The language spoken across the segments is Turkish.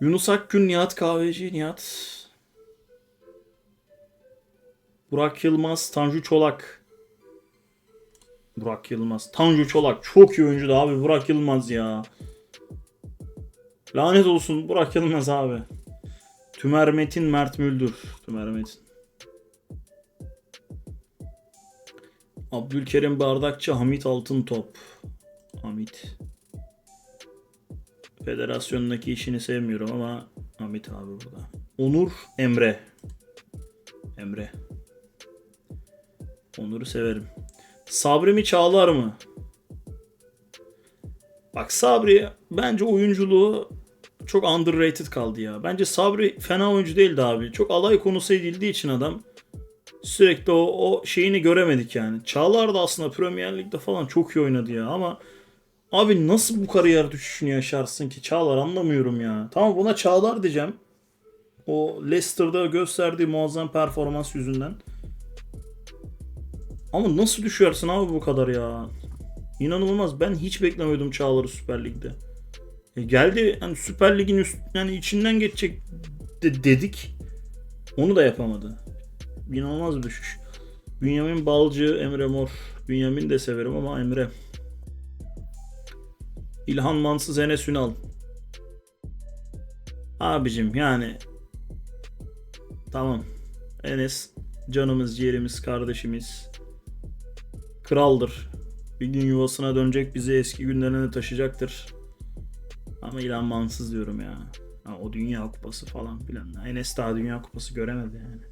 Yunus Akgün, Nihat Kahveci, Nihat. Burak Yılmaz, Tanju Çolak. Burak Yılmaz. Tanju Çolak çok iyi oyuncu da abi Burak Yılmaz ya. Lanet olsun Burak Yılmaz abi. Tümer Metin, Mert Müldür. Tümer Metin. Abdülkerim Bardakçı, Hamit Altıntop. Hamit. Federasyondaki işini sevmiyorum ama Hamit abi burada. Onur Emre. Emre. Onur'u severim. Sabri mi Çağlar mı? Bak Sabri bence oyunculuğu çok underrated kaldı ya. Bence Sabri fena oyuncu değildi abi. Çok alay konusu edildiği için adam sürekli o, o şeyini göremedik yani. Çağlar da aslında Premier Lig'de falan çok iyi oynadı ya ama abi nasıl bu kariyer düşüşünü yaşarsın ki Çağlar anlamıyorum ya. Tamam buna Çağlar diyeceğim. O Leicester'da gösterdiği muazzam performans yüzünden. Ama nasıl düşersin abi bu kadar ya? İnanılmaz. Ben hiç beklemiyordum Çağlar'ı Süper Lig'de. E geldi hani Süper Lig'in üst, yani içinden geçecek de- dedik. Onu da yapamadı. İnanılmaz bir düşüş. Bünyamin Balcı, Emre Mor. Bünyamin de severim ama Emre. İlhan Mansız, Enes Ünal. Abicim yani tamam. Enes canımız, ciğerimiz, kardeşimiz. Kraldır. Bir gün yuvasına dönecek bizi eski günlerine taşıyacaktır. Ama İlhan Mansız diyorum ya. Ha, o Dünya Kupası falan filan. Enes daha Dünya Kupası göremedi yani.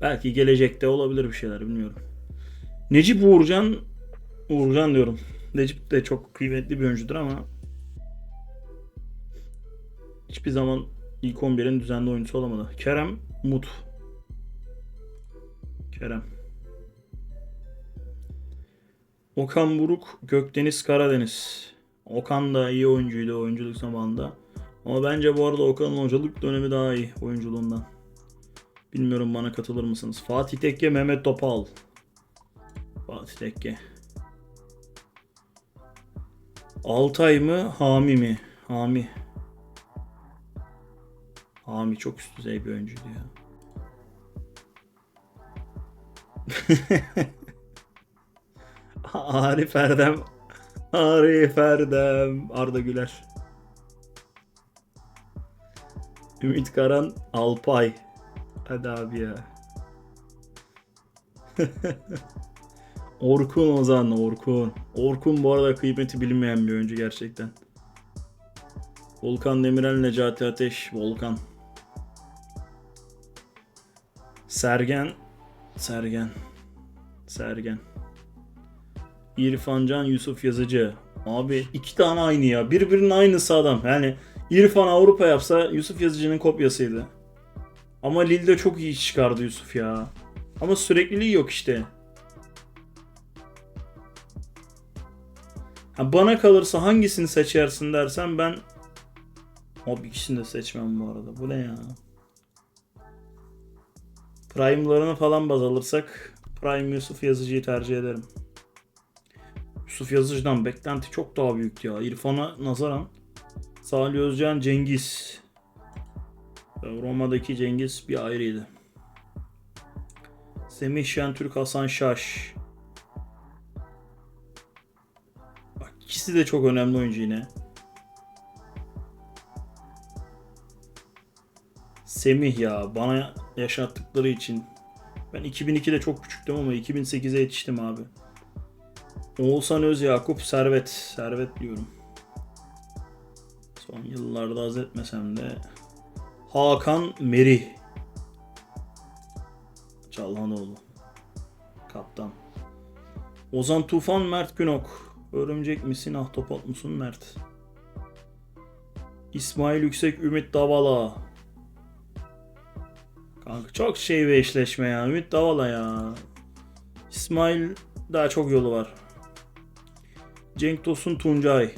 Belki gelecekte olabilir bir şeyler bilmiyorum. Necip Uğurcan Uğurcan diyorum. Necip de çok kıymetli bir oyuncudur ama hiçbir zaman ilk 11'in düzenli oyuncusu olamadı. Kerem Mut. Kerem. Okan Buruk, Gökdeniz Karadeniz. Okan da iyi oyuncuydu oyunculuk zamanında. Ama bence bu arada Okan'ın hocalık dönemi daha iyi oyunculuğundan. Bilmiyorum bana katılır mısınız? Fatih Tekke, Mehmet Topal. Fatih Tekke. Altay mı, Hami mi? Hami. Hami çok üst düzey bir oyuncuydu ya. Arif Erdem. Arif Erdem. Arda Güler. Ümit Karan. Alpay. Hadi abi ya. Orkun Ozan. Orkun. Orkun bu arada kıymeti bilinmeyen bir oyuncu gerçekten. Volkan Demirel, Necati Ateş. Volkan. Sergen. Sergen. Sergen. İrfan Can, Yusuf Yazıcı. Abi iki tane aynı ya. Birbirinin aynısı adam. Yani İrfan Avrupa yapsa Yusuf Yazıcı'nın kopyasıydı. Ama Lille'de çok iyi çıkardı Yusuf ya. Ama sürekliliği yok işte. Ha, bana kalırsa hangisini seçersin dersen ben Abi ikisini de seçmem bu arada. Bu ne ya? Prime'larını falan baz alırsak Prime Yusuf Yazıcı'yı tercih ederim. Yusuf Yazıcı'dan beklenti çok daha büyüktü ya. İrfan'a nazaran Salih Özcan, Cengiz. Roma'daki Cengiz bir ayrıydı. Semih Şentürk, Hasan Şaş. İkisi de çok önemli oyuncu yine. Semih ya bana yaşattıkları için. Ben 2002'de çok küçüktüm ama 2008'e yetiştim abi. Oğuzhan Özyakup, Servet. Servet diyorum. Son yıllarda az etmesem de. Hakan Merih. Çalhanoğlu. Kaptan. Ozan Tufan, Mert Günok. Örümcek misin, ahtapot musun Mert? İsmail Yüksek, Ümit Davala. Kanka çok şey ve eşleşme ya. Ümit Davala ya. İsmail daha çok yolu var. Cenk Tosun Tuncay.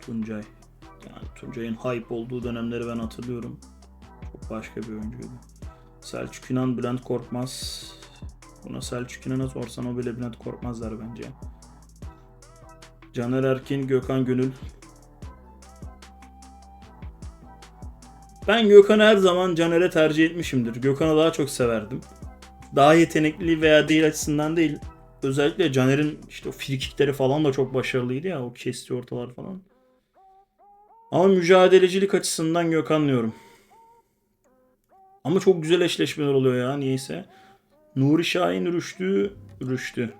Tuncay. Yani Tuncay'ın hype olduğu dönemleri ben hatırlıyorum. Çok başka bir oyuncuydu. Selçuk İnan, Bülent Korkmaz. Buna Selçuk İnan'a sorsan o bile Bülent korkmazlar bence. Caner Erkin, Gökhan Gönül. Ben Gökhan'ı her zaman Caner'e tercih etmişimdir. Gökhan'ı daha çok severdim. Daha yetenekli veya değil açısından değil. Özellikle Caner'in işte o frikikleri falan da çok başarılıydı ya. O kesti ortalar falan. Ama mücadelecilik açısından Gökhan diyorum. Ama çok güzel eşleşmeler oluyor ya niyeyse. Nuri Şahin Rüştü Rüştü.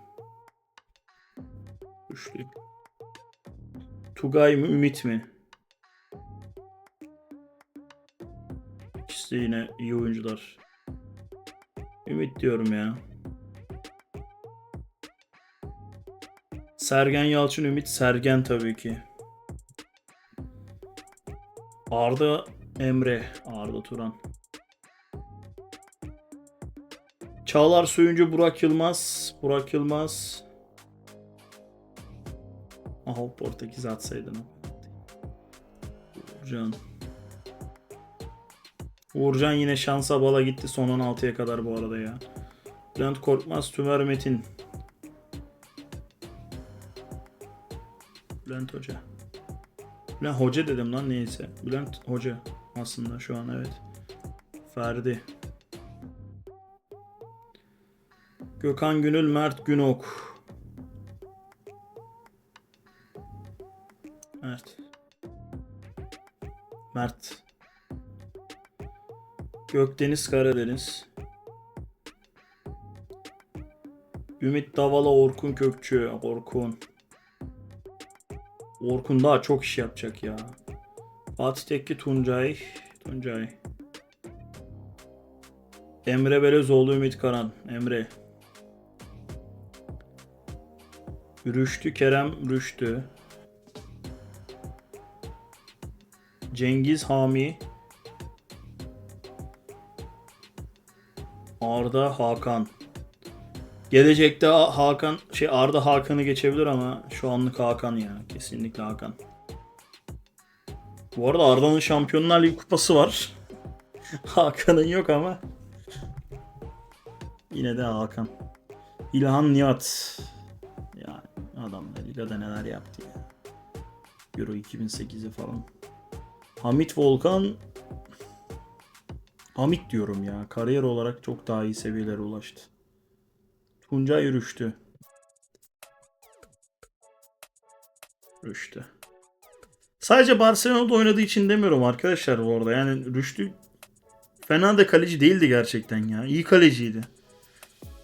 Rüştü. Tugay mı Ümit mi? İkisi de yine iyi oyuncular. Ümit diyorum ya. Sergen Yalçın Ümit Sergen tabii ki. Arda Emre Arda Turan. Çağlar Söyüncü Burak Yılmaz Burak Yılmaz Aha Portekiz atsaydın. Uğurcan. Uğurcan yine şansa bala gitti son 16'ya kadar bu arada ya. Bülent Korkmaz, Tümer Metin. Bülent Hoca. Bülent Hoca dedim lan neyse. Bülent Hoca aslında şu an evet. Ferdi. Gökhan Günül, Mert Günok. Mert. Mert. Gökdeniz Karadeniz. Ümit Davala Orkun Kökçü. Orkun. Orkun daha çok iş yapacak ya. Fatih Tekke Tuncay. Tuncay. Emre Belezoğlu Ümit Karan. Emre. Rüştü Kerem Rüştü. Cengiz Hami. Arda Hakan. Gelecekte Ha- Hakan şey Arda Hakan'ı geçebilir ama şu anlık Hakan ya. Kesinlikle Hakan. Bu arada Arda'nın Şampiyonlar Ligi kupası var. Hakan'ın yok ama. Yine de Hakan. İlhan Nihat. Yani adam da Liga'da neler yaptı ya. Euro 2008'i falan. Hamit Volkan Hamit diyorum ya. Kariyer olarak çok daha iyi seviyelere ulaştı. Tuncay Rüştü. Rüştü. Sadece Barcelona'da oynadığı için demiyorum arkadaşlar bu arada. Yani Rüştü fena da kaleci değildi gerçekten ya. İyi kaleciydi.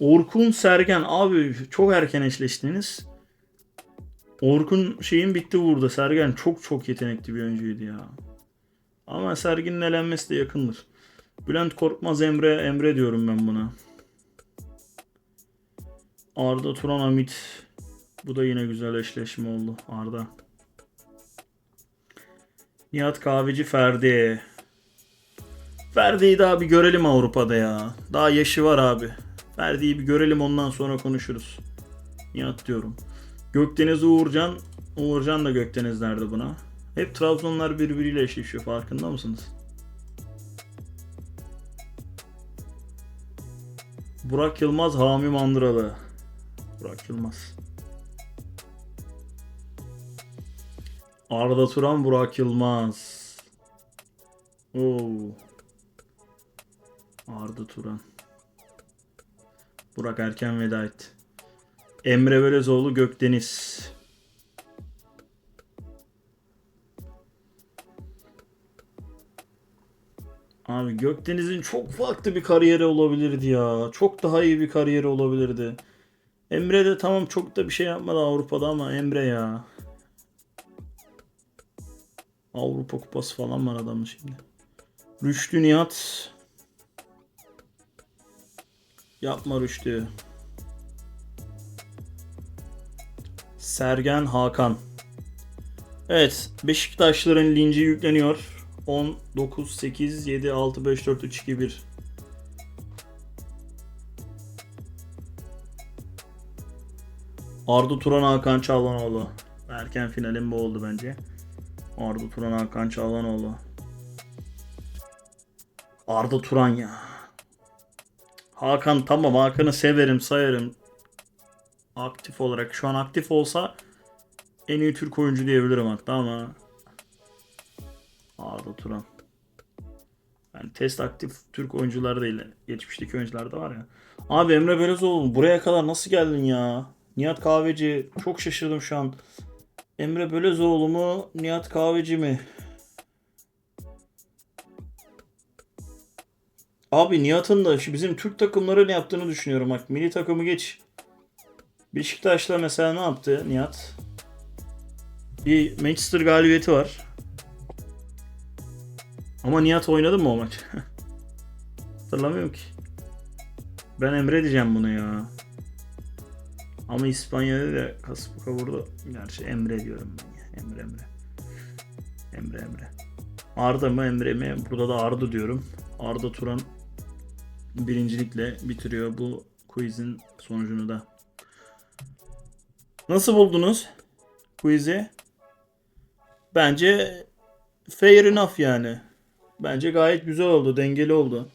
Orkun Sergen abi çok erken eşleştiniz. Orkun şeyin bitti burada. Sergen çok çok yetenekli bir oyuncuydu ya. Ama Sergin'in elenmesi de yakındır. Bülent Korkmaz Emre Emre diyorum ben buna. Arda Turan Amit. Bu da yine güzel eşleşme oldu. Arda. Nihat Kahveci Ferdi. Ferdi'yi daha bir görelim Avrupa'da ya. Daha yaşı var abi. Ferdi'yi bir görelim ondan sonra konuşuruz. Nihat diyorum. Gökdeniz Uğurcan. Uğurcan da Gökdeniz derdi buna. Hep Trabzonlar birbiriyle eşleşiyor farkında mısınız? Burak Yılmaz, Hami Mandıralı. Burak Yılmaz. Arda Turan, Burak Yılmaz. Oo. Arda Turan. Burak erken veda etti. Emre Belezoğlu, Gökdeniz. Abi Gökdeniz'in çok farklı bir kariyeri olabilirdi ya. Çok daha iyi bir kariyeri olabilirdi. Emre de tamam çok da bir şey yapmadı Avrupa'da ama Emre ya. Avrupa Kupası falan var adamın şimdi. Rüştü Nihat. Yapma Rüştü. Sergen Hakan. Evet Beşiktaşların linci yükleniyor. 10, 9, 8, 7, 6, 5, 4, 3, 2, 1. Arda Turan Hakan Çağlanoğlu. Erken finalim bu oldu bence. Arda Turan Hakan Çağlanoğlu. Arda Turan ya. Hakan tamam Hakan'ı severim sayarım. Aktif olarak. Şu an aktif olsa en iyi Türk oyuncu diyebilirim hatta ama Arda Turan. Yani test aktif Türk oyuncular değil. Geçmişteki oyuncular da var ya. Abi Emre Belözoğlu buraya kadar nasıl geldin ya? Nihat Kahveci çok şaşırdım şu an. Emre Belözoğlu mu? Nihat Kahveci mi? Abi Nihat'ın da bizim Türk takımları ne yaptığını düşünüyorum bak. Milli takımı geç. Beşiktaş'la mesela ne yaptı Nihat? Bir Manchester galibiyeti var. Ama Nihat oynadı mı o maç? Hatırlamıyorum ki. Ben Emre diyeceğim bunu ya. Ama İspanya'da da Kasıpka vurdu. Gerçi Emre diyorum ben ya. Emre Emre. Emre Emre. Arda mı Emre mi? Burada da Arda diyorum. Arda Turan birincilikle bitiriyor bu quizin sonucunu da. Nasıl buldunuz quiz'i? Bence fair enough yani. Bence gayet güzel oldu, dengeli oldu.